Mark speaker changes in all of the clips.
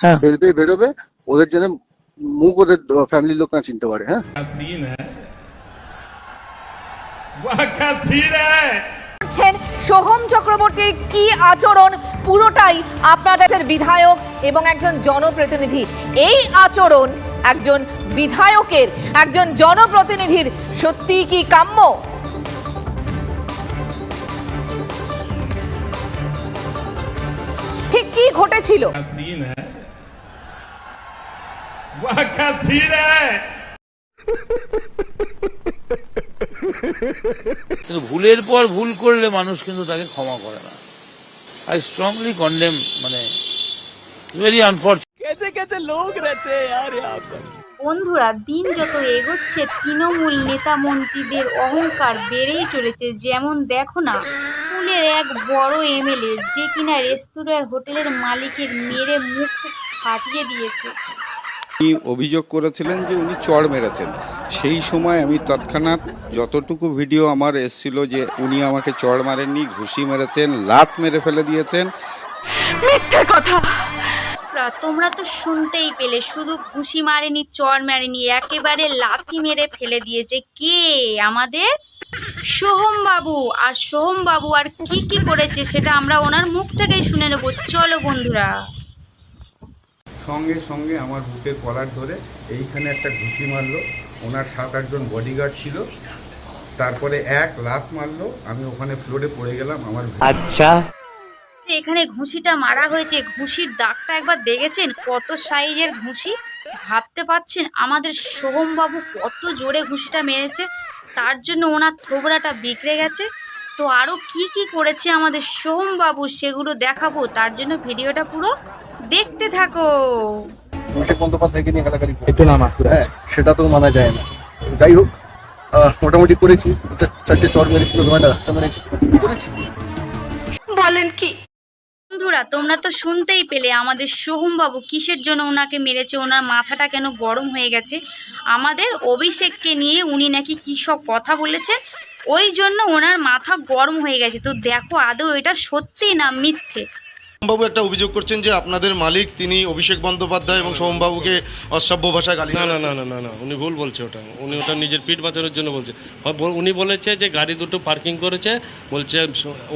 Speaker 1: হ্যাঁ। ওদের ফ্যামিলির হ্যাঁ?
Speaker 2: বলছেন সোহম চক্রবর্তীর কি আচরণ? পুরোটাই আপনাদের বিধায়ক এবং একজন জনপ্রতিনিধি। এই আচরণ একজন বিধায়কের একজন জনপ্রতিনিধির সত্যি কি কাম্য? ঠিক কি ঘটেছিল
Speaker 3: क्या सीन है वाह क्या सीन है
Speaker 4: কিন্তু ভুলের পর ভুল করলে মানুষ কিন্তু তাকে ক্ষমা করে না আই স্ট্রংলি কন্ডেম মানে ভেরি আনফর্চুনেট
Speaker 5: বন্ধুরা দিন যত এগোচ্ছে তৃণমূল নেতা মন্ত্রীদের অহংকার বেড়েই চলেছে যেমন দেখো না তৃণমূলের এক বড় এমএলএ যে কিনা রেস্তোরাঁর হোটেলের মালিকের মেরে মুখ ফাটিয়ে দিয়েছে।
Speaker 6: উনি অভিযোগ করেছিলেন যে উনি চড় মেরেছেন? সেই সময় আমি তৎক্ষণাৎ যতটুকু ভিডিও আমার এসছিল যে উনি আমাকে চড় মারেননি ঘুষি মেরেছেন লাত মেরে ফেলে দিয়েছেন।
Speaker 5: তোমরা তোমরা তো শুনতেই পেলে শুধু ঘুষি মারেনি চড় মারেনি একেবারে লাথি মেরে ফেলে দিয়েছে। কে? আমাদের? সোহম বাবু আর সোহম বাবু আর কি কি করেছে সেটা আমরা ওনার মুখ থেকেই শুনে নেব। চলো বন্ধুরা।
Speaker 6: সঙ্গে সঙ্গে আমার বুকের কলার ধরে এইখানে একটা ঘুষি মারলো। ওনার সাত আটজন বডিগার্ড ছিল। তারপরে এক লাফ মারলো। আমি ওখানে ফ্লোরে পড়ে গেলাম। আমার
Speaker 5: যে এখানে ঘুষিটা মারা হয়েছে ঘুষির দাগটা একবার দেখেছেন? কত সাইজের ঘুষি? ভাবতে পারছেন আমাদের সোহমবাবু কত জোরে ঘুষিটা মেরেছে? তার জন্য ওনার থোবড়াটা বিগড়ে গেছে। তো আরও কি কি করেছে আমাদের সোমবাবু সেগুলো দেখাবো। তার জন্য ভিডিওটা পুরো দেখতে থাকো।
Speaker 1: অভিষেক বন্দ্যোপাধ্যায়কে নিয়ে গালাগালি একটু নামা। হ্যাঁ সেটা তো মানা যায় না। যাই হোক আহ, মোটামুটি করেছি। চারটে চর মেরেছিল তোমার রাস্তা মেরেছি করেছি
Speaker 5: বন্ধুরা, তোমরা তো শুনতেই পেলে আমাদের সোহমবাবু কিসের জন্য ওনাকে মেরেছে, ওনার মাথাটা কেন গরম হয়ে গেছে? আমাদের অভিষেককে নিয়ে উনি নাকি কী সব কথা বলেছে? ওই জন্য ওনার মাথা গরম হয়ে গেছে। তো দেখো আদৌ এটা সত্যি না মিথ্যে?
Speaker 7: বাবু একটা অভিযোগ করছেন যে আপনাদের মালিক তিনি অভিষেক বন্দ্যোপাধ্যায় এবং সোমবাবুকে অসভ্য ভাষায় গালি
Speaker 8: না না না না না না উনি ভুল বলছে ওটা। উনি ওটা নিজের পিঠ বাঁচানোর জন্য বলছে। উনি বলেছে যে গাড়ি দুটো পার্কিং করেছে বলছে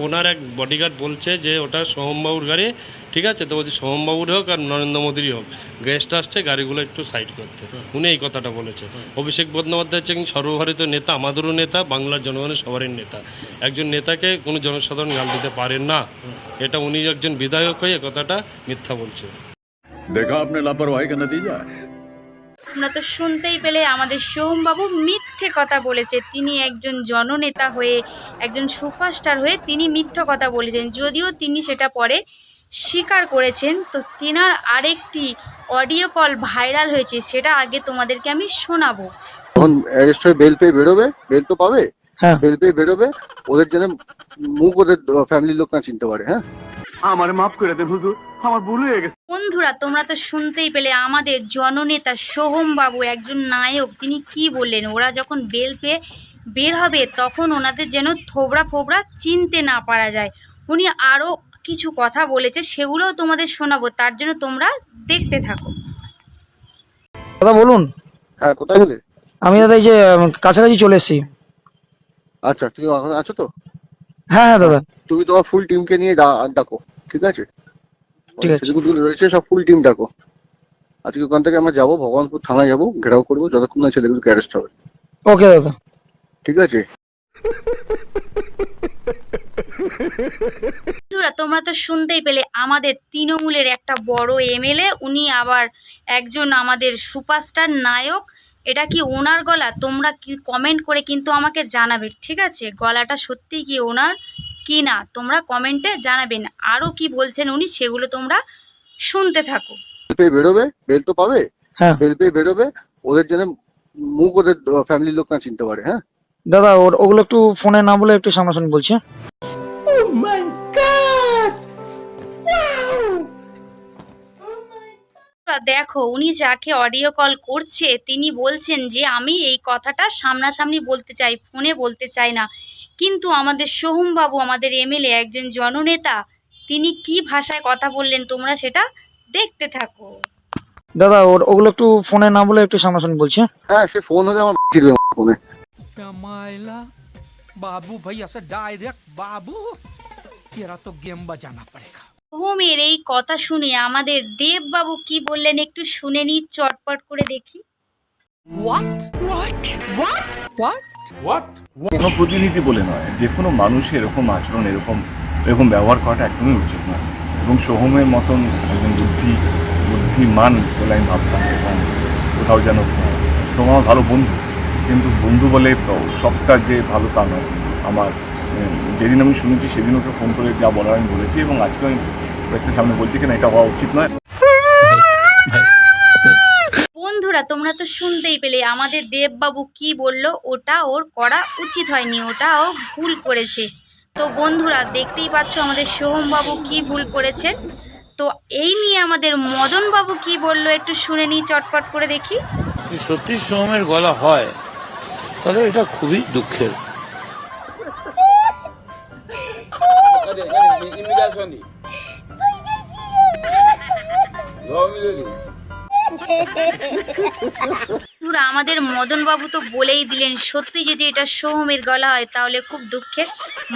Speaker 8: ওনার এক বডিগার্ড বলছে যে ওটা সোহমবাবুর গাড়ি ঠিক আছে? তো বলছে সোহমবাবুর হোক আর নরেন্দ্র মোদীরই হোক। গেস্ট আসছে গাড়িগুলো একটু সাইড করতে। উনি এই কথাটা বলেছে। অভিষেক বন্দ্যোপাধ্যায় হচ্ছে সর্বভারতীয় নেতা আমাদেরও নেতা বাংলার জনগণের সবারই নেতা। একজন নেতাকে কোনো জনসাধারণ গাল দিতে পারেন না। এটা উনি একজন বিধায়ক হয়ে কথাটা মিথ্যা বলছে।
Speaker 7: দেখা আপনার লাপরওয়াহি কা নতিজা
Speaker 5: তোমরা তো শুনতেই পেলে আমাদের সোহমবাবু মিথ্যে কথা বলেছে। তিনি একজন জননেতা হয়ে একজন সুপারস্টার হয়ে তিনি মিথ্যা কথা বলেছেন। যদিও তিনি সেটা পরে স্বীকার করেছেন তো তেনার আরেকটি অডিও কল ভাইরাল হয়েছে সেটা আগে তোমাদেরকে আমি শোনাবো।
Speaker 1: তখন অ্যারেস্ট হয়ে বেল পেয়ে বেরোবে? বেল তো পাবে?
Speaker 9: হ্যাঁ।
Speaker 1: বেল বেরোবে ওদের জন্য মুখ ওদের ফ্যামিলির লোক না চিনতে পারে হ্যাঁ।
Speaker 5: বন্ধুরা তোমরা তো শুনতেই পেলে আমাদের জননেতা সোহম বাবু একজন নায়ক তিনি কি বললেন? ওরা যখন বেল পেয়ে বের হবে তখন ওনাদের যেন থোবড়া ফোবড়া চিনতে না পারা যায়। উনি আরও কিছু কথা বলেছে সেগুলোও তোমাদের শোনাবো তার জন্য তোমরা দেখতে থাকো।
Speaker 9: দাদা বলুন।
Speaker 1: হ্যাঁ কোথায় গেলে?
Speaker 9: আমি দাদা এই যে কাছাকাছি চলে এসেছি।
Speaker 1: আচ্ছা তুমি এখন আছো তো?
Speaker 9: হ্যাঁ হ্যাঁ দাদা।
Speaker 1: তুমি তোমার ফুল টিমকে নিয়ে ডাকো ঠিক আছে?
Speaker 9: ঠিক আছে।
Speaker 1: রয়েছে সব ফুল টিম ডাকো। আজকে ওখান থেকে আমরা যাব ভগবানপুর থানায় যাব ঘেরাও করব যতক্ষণ না ছেলেগুলোকে অ্যারেস্ট হবে।
Speaker 9: ওকে দাদা।
Speaker 1: ঠিক আছে?
Speaker 5: তোমরা তো শুনতেই পেলে আমাদের তৃণমূলের একটা বড় এমএলএ উনি আবার একজন আমাদের সুপারস্টার নায়ক। এটা কি ওনার গলা? তোমরা কি কমেন্ট করে কিন্তু আমাকে জানাবে ঠিক আছে? গলাটা সত্যি কি ওনার? কি না? তোমরা কমেন্টে জানাবেন। আরও কি বলছেন উনি সেগুলো তোমরা শুনতে থাকো।
Speaker 1: পেয়ে বেরোবে বেল তো পাবে।
Speaker 9: হ্যাঁ।
Speaker 1: বেল পেয়ে বেরোবে ওদের জন্য মুখ ওদের ফ্যামিলির লোক না চিনতে পারে হ্যাঁ?
Speaker 9: দাদা ওর- ওগুলো একটু ফোনে না বলে একটু সামনাসামনি বলছি।
Speaker 5: কথা দেখো উনি যাকে অডিও কল করছে তিনি বলছেন যে আমি এই কথাটা সামনাসামনি বলতে চাই ফোনে বলতে চাই না। কিন্তু আমাদের সোহমবাবু আমাদের এমএলএ একজন জননেতা তিনি কি ভাষায় কথা বললেন তোমরা সেটা দেখতে থাকো।
Speaker 9: দাদা ওর ওগুলো একটু ফোনে না বলে একটু সামনাসামনি বলছে
Speaker 1: হ্যাঁ? হ্যাঁ? সে ফোন হলে আমার ফোনে।
Speaker 3: মাইলা বাবু ভাই আসে ডাইরেক্ট বাবু তেরা তো গেম বাজানা পড়েগা
Speaker 5: সোহমের এই কথা শুনে আমাদের দেববাবু কি বললেন একটু শুনে নি চটপট করে দেখি।
Speaker 10: কোনো প্রতিনিধি বলে নয় যে কোনো মানুষের এরকম আচরণ এরকম এরকম ব্যবহার করাটা একদমই উচিত নয়। এবং সোহমের মতন একজন বুদ্ধি বুদ্ধিমান বলে আমি ভাবতাম এবং কোথাও যেন সোহম আমার ভালো বন্ধু কিন্তু বন্ধু বলে সবটা যে ভালো তা নয়। আমার যেদিন আমি শুনেছি সেদিন ওকে ফোন করে যা বলার আমি বলেছি এবং আজকে আমি প্রেসের সামনে বলছি কিনা এটা হওয়া উচিত নয়
Speaker 5: বন্ধুরা তোমরা তো শুনতেই পেলে আমাদের দেববাবু কি বলল? ওটা ওর করা উচিত হয়নি ওটা ও ভুল করেছে। তো বন্ধুরা দেখতেই পাচ্ছ আমাদের সোহমবাবু কি ভুল করেছেন। তো এই নিয়ে আমাদের মদনবাবু কি বলল একটু শুনে নিই চটপট করে দেখি।
Speaker 4: সত্যি সোহমের গলা হয় তাহলে এটা খুবই দুঃখের।
Speaker 5: আমাদের মদনবাবু তো বলেই দিলেন, সত্যি যদি এটা সোহমের গলা হয়, তাহলে খুব দুঃখের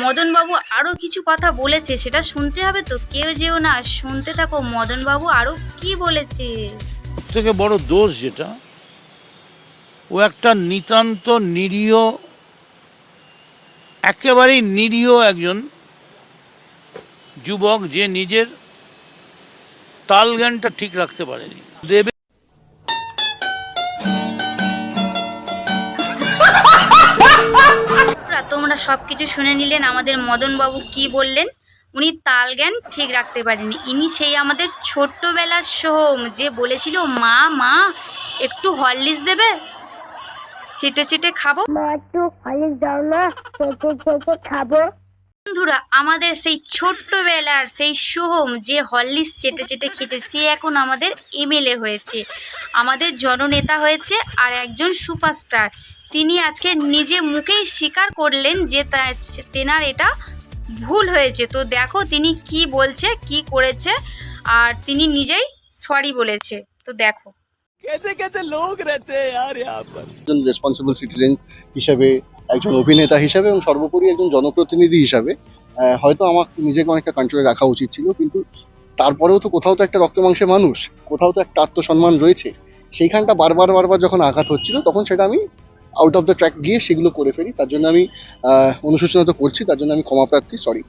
Speaker 5: মদনবাবু আরও কিছু কথা বলেছে, সেটা শুনতে হবে তো, কেউ যেও না, শুনতে থাকো, মদনবাবু আরও কি বলেছে?
Speaker 4: থেকে বড় দোষ যেটা, ও একটা নিতান্ত নিরীহ, একেবারেই নিরীহ একজন যুবক, যে নিজের তাল জ্ঞানটা ঠিক রাখতে পারেনি। দেবে
Speaker 5: তোমরা সব কিছু শুনে নিলেন আমাদের মদনবাবু কি বললেন? উনি তাল জ্ঞান ঠিক রাখতে পারেনি। ইনি সেই আমাদের ছোট্টবেলার সোহম যে বলেছিল মা মা একটু হরলিক্স দেবে? চেটে চেটে খাব?
Speaker 11: মা একটু হলিক দাও না চেটে চেটে খাব।
Speaker 5: বন্ধুরা আমাদের সেই ছোট্টবেলার সেই সোহম যে হরলিক্স চেটে চেটে খেতে সে এখন আমাদের এমএলএ হয়েছে। আমাদের জননেতা হয়েছে আর একজন সুপারস্টার। তিনি আজকে নিজে মুখেই স্বীকার করলেন যে তেনার এটা ভুল হয়েছে। তো দেখো তিনি কি বলছে কি করেছে আর তিনি নিজেই সরি বলেছে। তো দেখো।
Speaker 1: রেসপন্সিবল সিটিজেন হিসেবে একজন অভিনেতা হিসাবে এবং সর্বোপরি একজন জনপ্রতিনিধি হিসাবে হয়তো আমার নিজেকে অনেকটা কন্ট্রোলে রাখা উচিত ছিল, কিন্তু তারপরেও তো কোথাও তো একটা রক্ত মানুষ, কোথাও তো একটা আত্মসম্মান রয়েছে, সেইখানটা বারবার বারবার যখন আঘাত হচ্ছিল, তখন সেটা আমি আউট অফ দ্য ট্র্যাক গিয়ে সেগুলো করে ফেলি, তার জন্য আমি অনুশোচনা তো করছি, তার জন্য আমি ক্ষমাপ্রার্থী সরি